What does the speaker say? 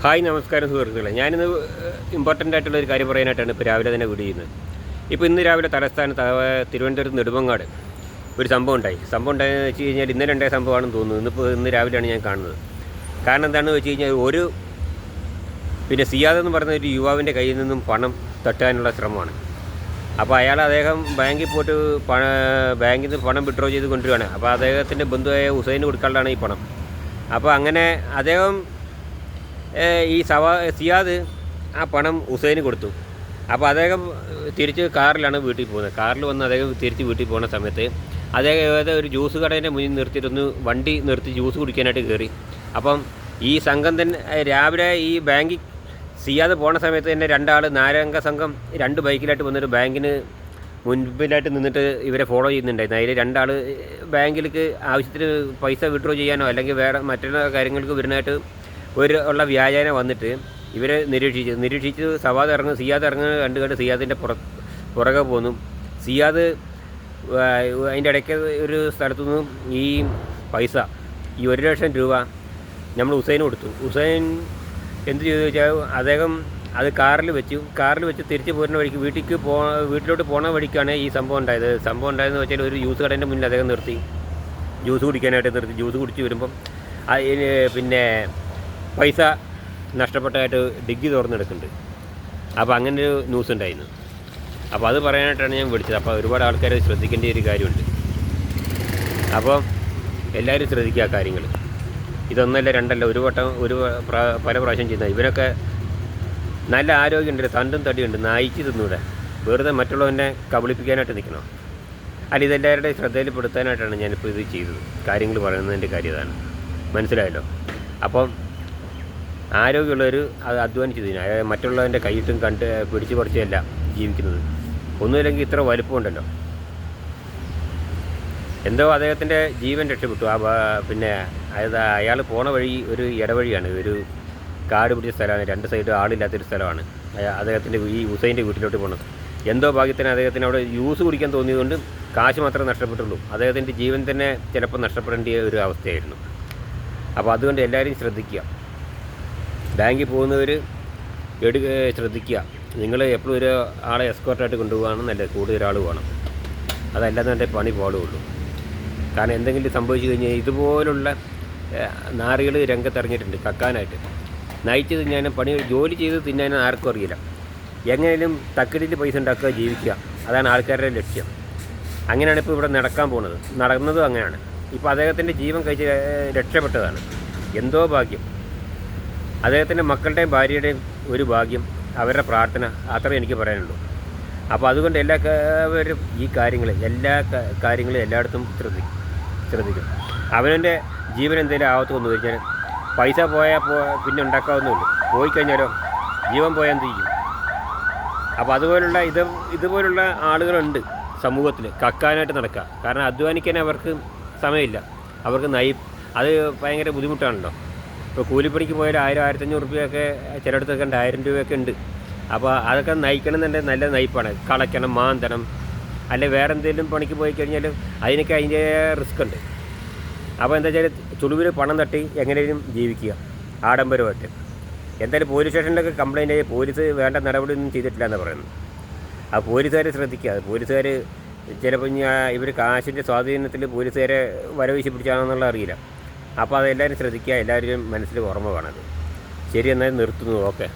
Hi നമസ്കാരം സുഹൃത്തുക്കളെ. ഞാനിന്ന് ഇമ്പോർട്ടന്റ് ആയിട്ടുള്ള ഒരു കാര്യം പറയാനായിട്ടാണ് ഇപ്പോൾ രാവിലെ തന്നെ വീട് ചെയ്യുന്നത്. ഇപ്പോൾ ഇന്ന് രാവിലെ തലസ്ഥാനത്ത് തിരുവനന്തപുരത്ത് നെടുമങ്ങാട് ഒരു സംഭവം ഉണ്ടായി. സംഭവം ഉണ്ടായെന്ന് വെച്ച് കഴിഞ്ഞാൽ ഇന്നലെ ഉണ്ടായ സംഭവമാണെന്ന് തോന്നുന്നു. ഇന്നിപ്പോൾ ഇന്ന് രാവിലെയാണ് ഞാൻ കാണുന്നത്. കാരണം എന്താണെന്ന് വെച്ച് കഴിഞ്ഞാൽ ഒരു പിന്നെ സിയാദ് എന്ന് പറയുന്ന ഒരു യുവാവിന്റെ കയ്യിൽ നിന്നും പണം തട്ടാനുള്ള ശ്രമമാണ്. അപ്പോൾ അയാൾ അദ്ദേഹം ബാങ്കിൽ പോയിട്ട് പണ ബാങ്കിൽ നിന്ന് പണം വിഡ്രോ ചെയ്ത് കൊണ്ടുവരികയാണ്. അപ്പോൾ അദ്ദേഹത്തിന്റെ ബന്ധുവായ ഹുസൈന് കൊടുക്കാനുള്ളതാണ് ഈ പണം. അപ്പോൾ അങ്ങനെ അദ്ദേഹം ഈ സവാ സിയാദ് ആ പണം ഹുസൈന് കൊടുത്തു. അപ്പോൾ അദ്ദേഹം തിരിച്ച് കാറിലാണ് വീട്ടിൽ പോകുന്നത്. കാറിൽ വന്ന് അദ്ദേഹം തിരിച്ച് വീട്ടിൽ പോകുന്ന സമയത്ത് അദ്ദേഹം ഒരു ജ്യൂസ് കടേന്റെ മുന്നിൽ നിർത്തിയിട്ടൊന്ന് വണ്ടി നിർത്തി ജ്യൂസ് കുടിക്കാനായിട്ട് കയറി. അപ്പം ഈ സംഘം തന്നെ രാവിലെ ഈ ബാങ്കിൽ സിയാദ് പോണ സമയത്ത് തന്നെ രണ്ടാൾ നാരംഗ സംഘം രണ്ട് ബൈക്കിലായിട്ട് വന്നിട്ട് ബാങ്കിന് മുൻപിലായിട്ട് നിന്നിട്ട് ഇവരെ ഫോളോ ചെയ്യുന്നുണ്ടായിരുന്നു. അതിൽ രണ്ടാൾ ബാങ്കിലേക്ക് ആവശ്യത്തിന് പൈസ വിഡ്രോ ചെയ്യാനോ അല്ലെങ്കിൽ വേറെ മറ്റുള്ള കാര്യങ്ങൾക്ക് വരുന്നതായിട്ട് ഒരു ഉള്ള വ്യാജേന വന്നിട്ട് ഇവരെ നിരീക്ഷിച്ചു നിരീക്ഷിച്ച് സവാദ് ഇറങ്ങും സിയാദ് ഇറങ്ങുന്നത് കണ്ട് കണ്ട് സിയാദിന്റെ പുറ പുറകെ പോന്നു. സിയാദ് അതിന്റെ ഇടയ്ക്ക് ഒരു സ്ഥലത്തു നിന്നും ഈ പൈസ ഈ ഒരു ലക്ഷം രൂപ നമ്മൾ ഹുസൈന് കൊടുത്തു. ഹുസൈൻ എന്ത് ചെയ്തു വെച്ചാൽ അദ്ദേഹം അത് കാറിൽ വെച്ചു. കാറിൽ വെച്ച് തിരിച്ചു പോരുന്ന വഴിക്ക് വീട്ടിലേക്ക് പോ വീട്ടിലോട്ട് പോണ വഴിക്കാണ് ഈ സംഭവം ഉണ്ടായത്. സംഭവം ഉണ്ടായതെന്ന് വെച്ചാൽ ഒരു ജ്യൂസ് കടേന്റെ മുന്നിൽ അദ്ദേഹം നിർത്തി. ജ്യൂസ് കുടിക്കാനായിട്ട് നിർത്തി. ജ്യൂസ് കുടിച്ച് വരുമ്പം പിന്നെ പൈസ നഷ്ടപ്പെട്ടതായിട്ട് ഡിഗ്ഗി തുറന്നെടുക്കുന്നുണ്ട്. അപ്പോൾ അങ്ങനെ ഒരു ന്യൂസ് ഉണ്ടായിരുന്നു. അപ്പോൾ അത് പറയാനായിട്ടാണ് ഞാൻ വിളിച്ചത്. അപ്പോൾ ഒരുപാട് ആൾക്കാർ ശ്രദ്ധിക്കേണ്ട ഒരു കാര്യമുണ്ട്. അപ്പോൾ എല്ലാവരും ശ്രദ്ധിക്കുക കാര്യങ്ങൾ. ഇതൊന്നല്ല രണ്ടല്ല ഒരു വട്ടം ഒരു പല പ്രാവശ്യം ചെയ്യുന്ന ഇവരൊക്കെ നല്ല ആരോഗ്യമുണ്ട് തണ്ടും തടിയുണ്ട് നായിച്ച് തിന്നൂടെ വെറുതെ മറ്റുള്ളവനെ കബളിപ്പിക്കാനായിട്ട് നിൽക്കണം? അല്ല ഇതെല്ലാവരുടെയും ശ്രദ്ധയിൽപ്പെടുത്താനായിട്ടാണ് ഞാനിപ്പോൾ ഇത് ചെയ്തത്. കാര്യങ്ങൾ പറയുന്നതിന്റെ കാര്യം ഇതാണ്. മനസ്സിലായല്ലോ? അപ്പം ആരോഗ്യമുള്ളവർ അത് അധ്വാനിച്ച് തിന്നും അതായത് മറ്റുള്ളവന്റെ കൈയിട്ടും കണ്ട് പിടിച്ചു പറിച്ചല്ല ജീവിക്കുന്നത്. ഒന്നുമില്ലെങ്കിൽ ഇത്ര വലുപ്പമുണ്ടല്ലോ. എന്തോ അദ്ദേഹത്തിന്റെ ജീവൻ രക്ഷപ്പെട്ടു. ആ പിന്നെ അതായത് അയാൾ പോണ വഴി ഒരു ഇടവഴിയാണ്. ഒരു കാട് പിടിച്ച സ്ഥലമാണ്. രണ്ട് സൈഡ് ആളില്ലാത്തൊരു സ്ഥലമാണ്. അദ്ദേഹത്തിന്റെ ഈ ഹുസൈന്റെ വീട്ടിലോട്ട് പോണത്. എന്തോ ഭാഗ്യത്തിന് അദ്ദേഹത്തിന് അവിടെ യൂസ് കുടിക്കാൻ തോന്നിയതുകൊണ്ട് കാശ് മാത്രമേ നഷ്ടപ്പെട്ടുള്ളൂ. അദ്ദേഹത്തിന്റെ ജീവൻ തന്നെ ചിലപ്പോൾ നഷ്ടപ്പെടേണ്ട ഒരു അവസ്ഥയായിരുന്നു. അപ്പോൾ അതുകൊണ്ട് എല്ലാവരും ശ്രദ്ധിക്കുക. ബാങ്കിൽ പോകുന്നവർ എടു ശ്രദ്ധിക്കുക. നിങ്ങൾ എപ്പോഴും ഒരു ആളെ എസ്കോർട്ടായിട്ട് കൊണ്ടുപോകാണ് നല്ലത് കൂടുതൽ ഒരാൾ വേണം. അതല്ലാതെ എന്റെ പണി പാടുള്ളൂ. കാരണം എന്തെങ്കിലും സംഭവിച്ചു കഴിഞ്ഞാൽ ഇതുപോലുള്ള നാറികൾ രംഗത്തിറങ്ങിയിട്ടുണ്ട് കക്കാനായിട്ട്. നയിച്ച് തിന്നാനും പണി ജോലി ചെയ്ത് തിന്നാനും ആർക്കും അറിയില്ല. എങ്ങനെയും തക്കടിയിൽ പൈസ ഉണ്ടാക്കുക ജീവിക്കുക. അതാണ് ആൾക്കാരുടെ ലക്ഷ്യം. അങ്ങനെയാണ് ഇപ്പോൾ ഇവിടെ നടക്കാൻ പോകുന്നത് നടന്നതും അങ്ങനെയാണ്. ഇപ്പോൾ അദ്ദേഹത്തിന്റെ ജീവൻ കഴിച്ച് രക്ഷപ്പെട്ടതാണ്. എന്തോ ഭാഗ്യം. അദ്ദേഹത്തിന്റെ മക്കളുടെയും ഭാര്യയുടെയും ഒരു ഭാഗ്യം അവരുടെ പ്രാർത്ഥന അത്രേ എനിക്ക് പറയാനുള്ളൂ. അപ്പോൾ അതുകൊണ്ട് എല്ലാവരും ഈ കാര്യങ്ങൾ എല്ലാ കാര്യങ്ങളും എല്ലായിടത്തും ശ്രദ്ധിക്കും ശ്രദ്ധിക്കും അവനെന്റെ ജീവൻ എന്തെങ്കിലും ആവത്ത് വന്നു കഴിഞ്ഞാൽ പൈസ പോയാൽ പോ പിന്നെ ഉണ്ടാക്കാവുന്നുള്ളൂ പോയി കഴിഞ്ഞാലോ ജീവൻ പോയാൽ എന്ത് ചെയ്യും? അപ്പോൾ അതുപോലുള്ള ഇത് ഇതുപോലുള്ള ആളുകളുണ്ട് സമൂഹത്തിൽ കക്കാനായിട്ട് നടക്കുക. കാരണം അധ്വാനിക്കാൻ അവർക്ക് സമയമില്ല. അവർക്ക് നയി അത് ഭയങ്കര ബുദ്ധിമുട്ടാണല്ലോ. ഇപ്പോൾ കൂലിപ്പണിക്ക് പോയാൽ ആയിരം ആയിരത്തഞ്ഞൂറ് റുപ്യൊക്കെ ചിലയിടത്തൊക്കെ ഉണ്ട് ആയിരം രൂപയൊക്കെ ഉണ്ട്. അപ്പോൾ അതൊക്കെ നയിക്കണമെന്നുണ്ടെങ്കിൽ നല്ല നയിപ്പാണ്. കളയ്ക്കണം മാന്തണം അല്ലെ വേറെ എന്തെങ്കിലും പണിക്ക് പോയി കഴിഞ്ഞാൽ അതിനൊക്കെ അതിന്റെ റിസ്ക് ഉണ്ട്. അപ്പോൾ എന്താ വെച്ചാൽ ചുളിവിൽ പണം തട്ടി എങ്ങനെയും ജീവിക്കുക. ആഡംബരമായിട്ട്. എന്തായാലും പോലീസ് സ്റ്റേഷനിലൊക്കെ കംപ്ലയിന്റ് ആയി പോലീസ് വേണ്ട നടപടിയൊന്നും ചെയ്തിട്ടില്ല എന്ന് പറയുന്നത്. ആ പോലീസുകാരെ ശ്രദ്ധിക്കുക. പോലീസുകാർ ചിലപ്പോൾ ഇവർ കാശിന്റെ സ്വാധീനത്തിൽ പോലീസുകാരെ വരവീശി പിടിച്ചാണെന്നുള്ള അറിയില്ല. അപ്പോൾ അതെല്ലാവരും ശ്രദ്ധിക്കുക എല്ലാവരും മനസ്സിൽ ഓർമ്മ വേണത് ശരി എന്നാൽ നിർത്തുന്നു. ഓക്കെ.